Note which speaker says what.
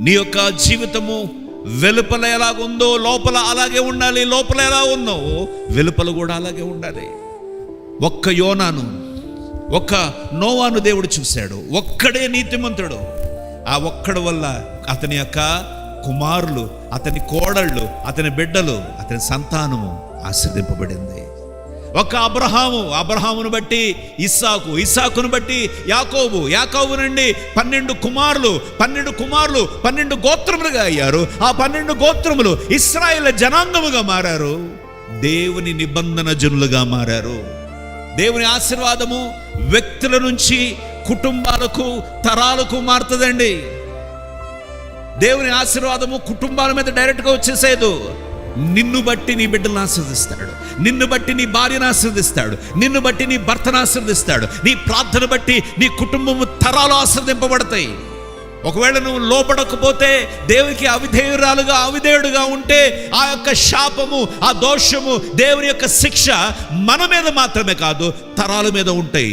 Speaker 1: నీ యొక్క జీవితము వెలుపల ఎలాగుందో లోపల అలాగే ఉండాలి. లోపల ఎలా ఉందో వెలుపల కూడా అలాగే ఉండాలి. ఒక్క యోనాను ఒక్క నోవాను దేవుడు చూశాడు. ఒక్కడే నీతిమంతుడు. ఆ ఒక్కడు వల్ల అతని యొక్క కుమారులు అతని కోడళ్ళు అతని బిడ్డలు అతని సంతానము ఆశ్రదింపబడింది. ఒక అబ్రహాము అబ్రహామును బట్టి ఇస్సాకు ఇస్సాకును బట్టి యాకోబు యాకోబు నుండి పన్నెండు కుమారులు పన్నెండు కుమారులు పన్నెండు గోత్రములుగా అయ్యారు. ఆ పన్నెండు గోత్రములు ఇస్రాయేల్ జనాంగముగా మారారు. దేవుని నిబంధన జనులుగా మారారు. దేవుని ఆశీర్వాదము వ్యక్తుల నుంచి కుటుంబాలకు తరాలకు మారుతుందండి. దేవుని ఆశీర్వాదము కుటుంబాల మీద డైరెక్ట్గా వచ్చేసేదు. నిన్ను బట్టి నీ బిడ్డలను ఆశీర్దిస్తాడు నిన్ను బట్టి నీ భార్యను ఆశీర్దిస్తాడు నిన్ను బట్టి నీ భర్తను ఆశీర్దిస్తాడు నీ ప్రార్థన బట్టి నీ కుటుంబము తరాలు ఆశ్రదింపబడతాయి ఒకవేళ నువ్వు లోపడకపోతే దేవునికి అవిధేయురాలుగా అవిధేయుడుగా ఉంటే ఆ యొక్క శాపము ఆ దోషము దేవుని యొక్క శిక్ష మన మీద మాత్రమే కాదు తరాల మీద ఉంటాయి.